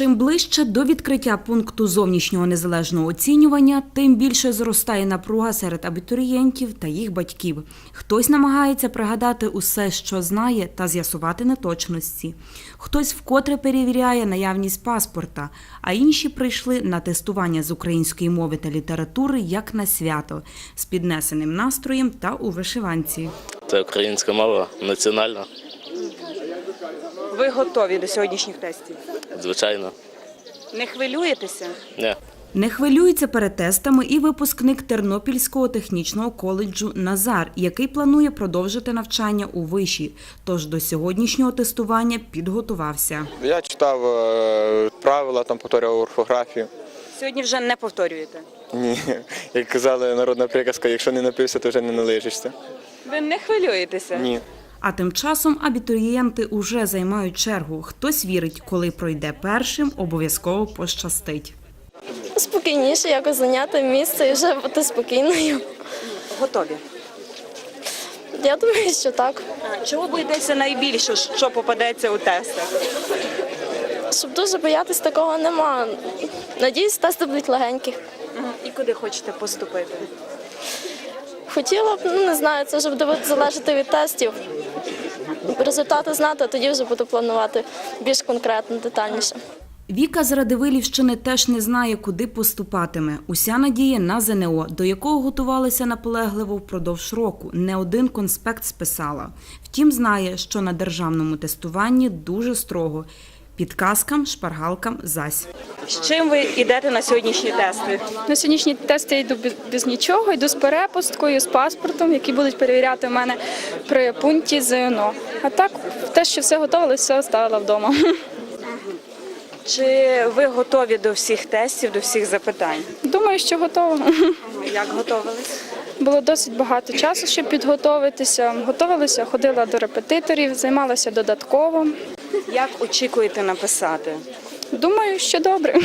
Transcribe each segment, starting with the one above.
Чим ближче до відкриття пункту зовнішнього незалежного оцінювання, тим більше зростає напруга серед абітурієнтів та їх батьків. Хтось намагається пригадати усе, що знає, та з'ясувати неточності. Хтось вкотре перевіряє наявність паспорта, а інші прийшли на тестування з української мови та літератури як на свято з піднесеним настроєм та у вишиванці. Це українська мова, національна, Ви готові до сьогоднішніх тестів? Звичайно. Не хвилюєтеся? Ні. Не хвилюється перед тестами і випускник Тернопільського технічного коледжу Назар, який планує продовжити навчання у виші. Тож до сьогоднішнього тестування підготувався. Я читав е, правила, там повторював орфографію. Сьогодні вже не повторюєте. Ні, як казали народна приказка, якщо не напився, то вже не налижишся. Ви не хвилюєтеся? Ні. А тим часом абітурієнти уже займають чергу. Хтось вірить, коли пройде першим, обов'язково пощастить. Спокійніше якось зайняти місце і вже бути спокійною. Готові. Я думаю, що так. Чого боїтеся найбільше, що попадеться у тестах? Щоб дуже боятись такого нема. Надіюсь, тести будуть легенькі. І куди хочете поступити? Хотіла б, ну не знаю, це вже буде залежати від тестів. Результати знати, а тоді вже буду планувати більш конкретно, детальніше. Віка з Радивилівщини теж не знає, куди поступатиме. Уся надія на ЗНО, до якого готувалася наполегливо впродовж року. Не один конспект списала. Втім, знає, що на державному тестуванні дуже строго. Підказкам, шпаргалкам зась. З чим ви йдете на сьогоднішні тести? На сьогоднішні тести я йду без, без нічого, йду з перепусткою, з паспортом, які будуть перевіряти в мене при пункті ЗНО. А так, те, що все готове, все оставила вдома. Чи ви готові до всіх тестів, до всіх запитань? Думаю, що готова. Як готувались? Було досить багато часу, щоб підготуватися. Готувалася, ходила до репетиторів, займалася додатково. Як очікуєте написати? Думаю, що добре.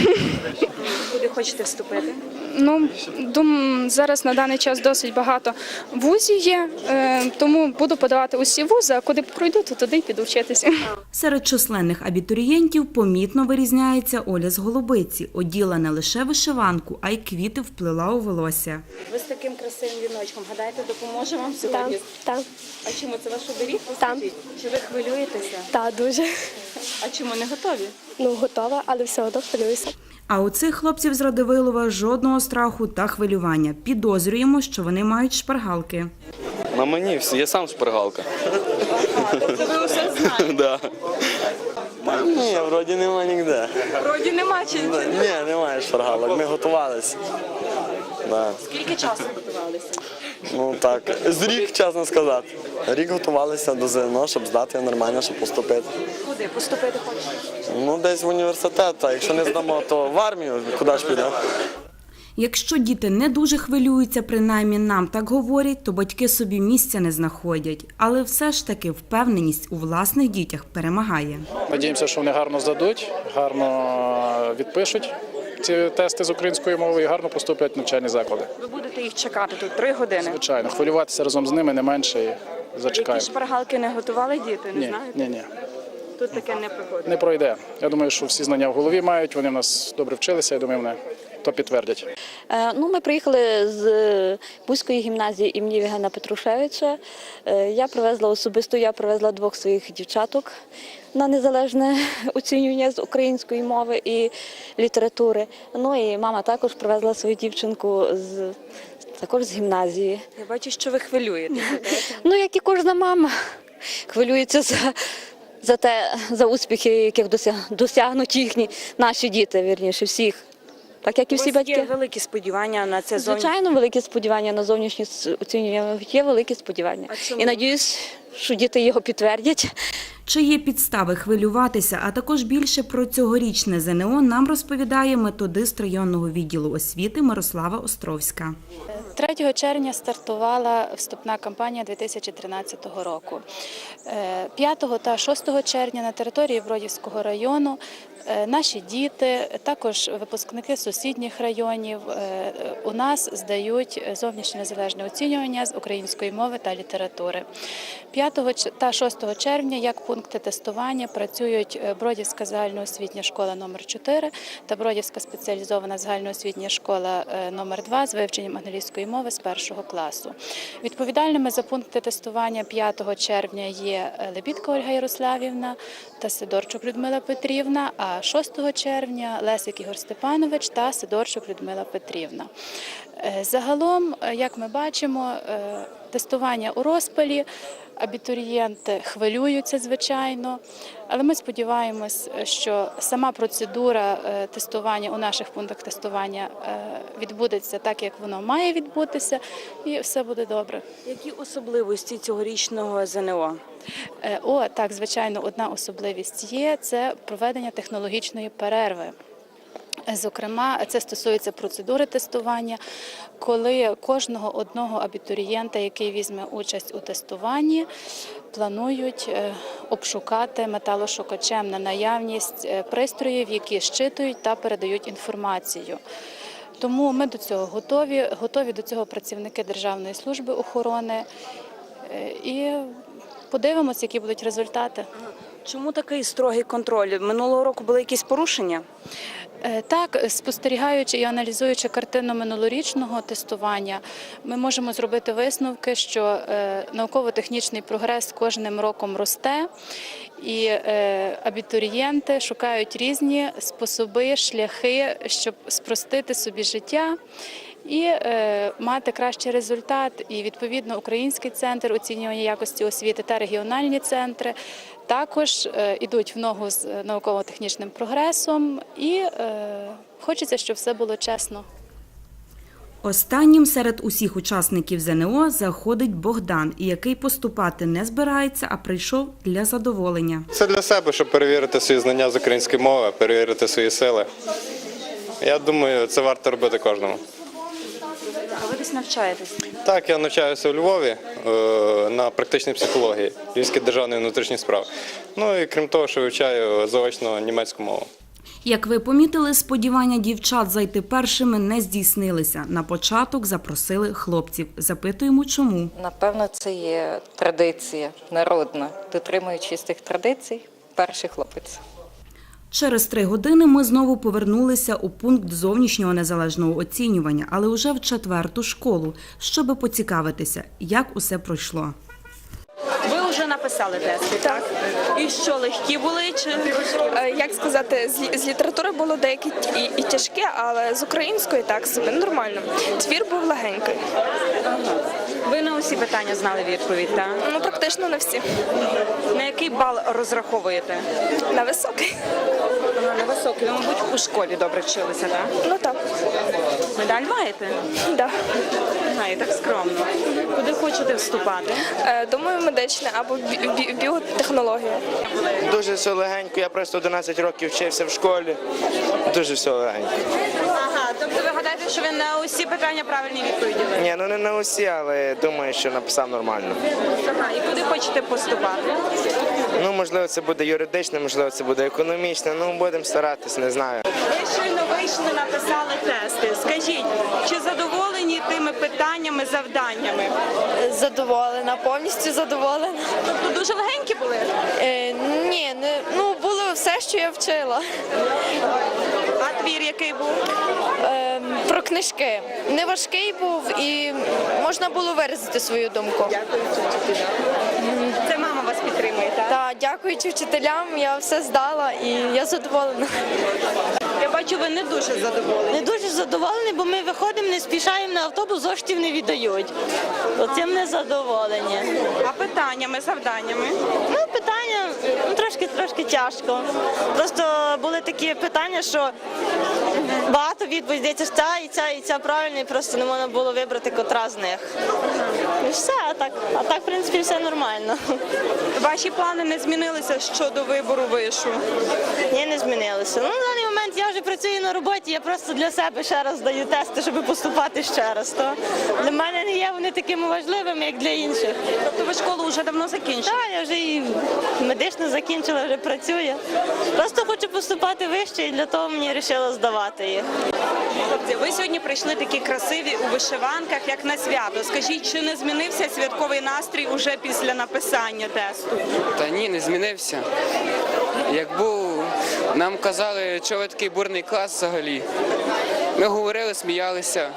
Куди хочете вступити? Ну, дум, зараз на даний час досить багато вузів є, е, тому буду подавати усі вузи, а куди пройду, то туди й піду вчитися. Серед численних абітурієнтів помітно вирізняється Оля з Голубиці. Оділа не лише вишиванку, а й квіти вплила у волосся. Ви з таким красивим віночком гадаєте, допоможе вам сьогодні? так, А чому це ваш оберіг? Так. Чи ви хвилюєтеся? так, дуже. А чому не готові? Ну, готова, але все одно хвилююся. А у цих хлопців з Радивилова жодного страху та хвилювання. Підозрюємо, що вони мають шпаргалки. На мені всі, я сам шпаргалка. Це ви усе знаєте. Ні, вроді нема ніде. Вроді нема чи Ні, немає шпаргалок, ми готувалися. Скільки часу готувалися? Ну так, з рік, чесно сказати. Рік готувалися до ЗНО, щоб здати нормально, щоб поступити. Куди поступити хочете? Ну, десь в університет, а якщо не здамо, то в армію, куди ж підемо? Якщо діти не дуже хвилюються, принаймні нам так говорять, то батьки собі місця не знаходять. Але все ж таки впевненість у власних дітях перемагає. Надіємося, що вони гарно здадуть, гарно відпишуть ці тести з української мови і гарно поступлять в навчальні заклади. Ви будете їх чекати тут три години. Звичайно, хвилюватися разом з ними не менше і зачекаємо. шпаргалки не готували діти, Ні, ні, ні, Тут таке не проходить. не пройде. Я думаю, що всі знання в голові мають. Вони в нас добре вчилися. Я думаю, вони то підтвердять. Е, Ну, ми приїхали з Бузької гімназії імені Євгена Петрушевича. Е, Я привезла особисто, я привезла двох своїх дівчаток на незалежне оцінювання з української мови і літератури. Ну і мама також привезла свою дівчинку з також з гімназії. Я бачу, що ви хвилюєтеся. Ну, як і кожна мама, хвилюється за, за те, за успіхи, яких досяг, досягнуть їхні наші діти, вірніше, всіх. Так як і всі батьки. Є великі сподівання на це зовні. Звичайно, великі сподівання на зовнішнє оцінювання. Є великі сподівання. І надіюсь, що діти його підтвердять. Чи є підстави хвилюватися, а також більше про цьогорічне ЗНО нам розповідає методист районного відділу освіти Мирослава Островська. 3 червня стартувала вступна кампанія 2013 року. Е, 5 та 6 червня на території Бродівського району Е, Наші діти, також випускники сусідніх районів е, у нас здають зовнішнє незалежне оцінювання з української мови та літератури. 5 та 6 червня як пункти тестування працюють е, Бродівська загальноосвітня школа номер 4 та Бродівська спеціалізована загальноосвітня школа е, номер 2 з вивченням англійської мови з першого класу. Відповідальними за пункти тестування 5 червня є е, Лебідка Ольга Ярославівна та Сидорчук Людмила Петрівна, а 6 червня Лесик Ігор Степанович та Сидорчук Людмила Петрівна. Е, Загалом, е, як ми бачимо, е, тестування у розпалі. Абітурієнти хвилюються, звичайно, але ми сподіваємось, що сама процедура е, тестування у наших пунктах тестування е, відбудеться так, як воно має відбутися, і все буде добре. Які особливості цьогорічного ЗНО? Е, О, так, звичайно, одна особливість є це проведення технологічної перерви. Зокрема, це стосується процедури тестування, коли кожного одного абітурієнта, який візьме участь у тестуванні, планують е, обшукати металошукачем на наявність е, пристроїв, які щитують та передають інформацію. Тому ми до цього готові, готові до цього працівники Державної служби охорони е, і подивимося, які будуть результати. Чому такий строгий контроль? Минулого року були якісь порушення? Е, Так, спостерігаючи і аналізуючи картину минулорічного тестування, ми можемо зробити висновки, що е, науково-технічний прогрес кожним роком росте, і е, абітурієнти шукають різні способи, шляхи, щоб спростити собі життя. І е, мати кращий результат, і відповідно український центр оцінювання якості освіти та регіональні центри також е, ідуть в ногу з е, науково-технічним прогресом, і е, хочеться, щоб все було чесно. Останнім серед усіх учасників ЗНО заходить Богдан, який поступати не збирається, а прийшов для задоволення. Це для себе, щоб перевірити свої знання з української мови, перевірити свої сили. Я думаю, це варто робити кожному. Навчаєтесь? Так, я навчаюся у Львові е, на практичній психології Львівської державної внутрішніх справ. Ну і крім того, що вивчаю заочно німецьку мову. Як ви помітили, сподівання дівчат зайти першими не здійснилися. На початок запросили хлопців. Запитуємо, чому. Напевно, це є традиція народна. Дотримуючись тих традицій, перший хлопець. Через три години ми знову повернулися у пункт зовнішнього незалежного оцінювання, але вже в четверту школу, щоби поцікавитися, як усе пройшло. Ви вже написали тести, так? І що, легкі були чи Е, Як сказати, з, з літератури було деякі і, і тяжке, але з української так собі нормально. Твір був легенький. ви на усі питання знали відповідь, так? Ну, практично на всі. На який бал розраховуєте? На високий. Високий. Ви, мабуть, у школі добре вчилися, так? Ну так. Медаль маєте? Да. Знаю, так скромно. Куди хочете вступати? Е, Думаю, медичне або бі- бі- біотехнологія. Дуже все легенько, я просто 11 років вчився в школі. Дуже все легенько. Ага, тобто ви гадаєте, що ви на усі питання правильні відповіді дали? Ні, ну не на усі, але думаю, що написав нормально. Ага, і куди хочете поступати? Ну, можливо, це буде юридичне, можливо, це буде економічне. Ну, будемо старатись, не знаю. Ви щойно вийшли, написали тести. Скажіть, чи задоволені тими питаннями, завданнями? Задоволена, повністю задоволена. Тобто дуже легенькі були? Е, ні, не, ну було все, що я вчила. А твір який був? Е, книжки. Не важкий був і можна було виразити свою думку. Дякуючи вчителям. Це мама вас підтримує, так? Та дякуючи вчителям, я все здала і я задоволена. Я бачу, ви не дуже задоволені. Не дуже задоволені, бо ми виходимо, не спішаємо на автобус, зоштів не віддають. Оцим не задоволені. А питаннями, завданнями? Ну, питання ну, трошки трошки тяжко. Просто були такі питання, що багато відповідей здається, ця і ця, і ця правильна, і просто не можна було вибрати котра з них. І все, а так, а так, в принципі, все нормально. Ваші плани не змінилися щодо вибору вишу? Ні, не змінилося. Ну, момент я вже працюю на роботі, я просто для себе ще раз даю тести, щоб поступати ще раз. То для мене не є вони такими важливими, як для інших. Тобто ви школу вже давно закінчили? Так, я вже і медично закінчила, вже працюю. Просто хочу поступати вище і для того мені вирішила здавати їх. Хлопці, ви сьогодні прийшли такі красиві у вишиванках, як на свято. Скажіть, чи не змінився святковий настрій уже після написання тесту? Та ні, не змінився. Як був, нам казали, що ви такий бурний клас взагалі. Ми говорили, сміялися,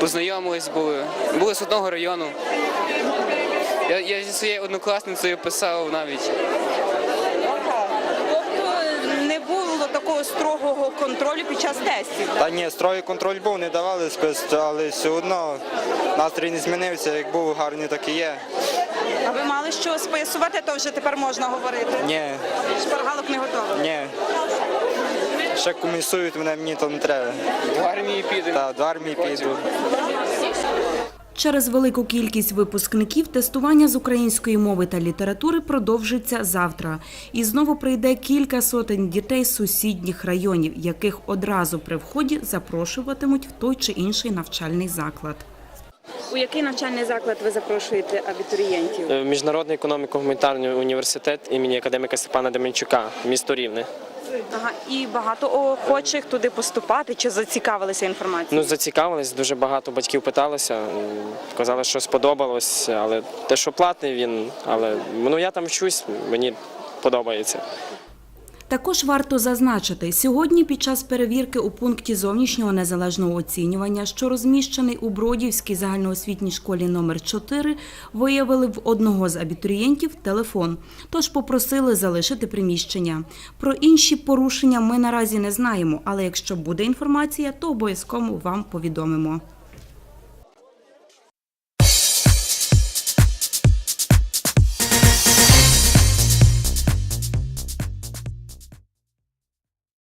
познайомились були. Були з одного району. Я, я зі своєю однокласницею писав навіть. Тобто не було такого строгого контролю під час тестів. так? Та ні, строгий контроль був, не давали спис, але все одно настрій не змінився. Як був гарний, так і є. А ви мали що списувати, то вже тепер можна говорити. Ні, Шпаргалок не готовий. ні. Ще комісують мене, мені то не треба. В армії підемо. Та до армії піду. Через велику кількість випускників тестування з української мови та літератури продовжиться завтра. І знову прийде кілька сотень дітей з сусідніх районів, яких одразу при вході запрошуватимуть в той чи інший навчальний заклад. У який навчальний заклад ви запрошуєте абітурієнтів? Е, Міжнародний економіко-гуманітарний університет імені академіка Степана Деменчука, місто Рівне. Ага, і багато охочих туди поступати чи зацікавилися інформацією? Ну, зацікавились, дуже багато батьків питалися, казали, що сподобалось, але те, що платний він, але ну я там вчусь, мені подобається. Також варто зазначити, сьогодні під час перевірки у пункті зовнішнього незалежного оцінювання, що розміщений у Бродівській загальноосвітній школі номер 4 виявили в одного з абітурієнтів телефон, тож попросили залишити приміщення. Про інші порушення ми наразі не знаємо, але якщо буде інформація, то обов'язково вам повідомимо.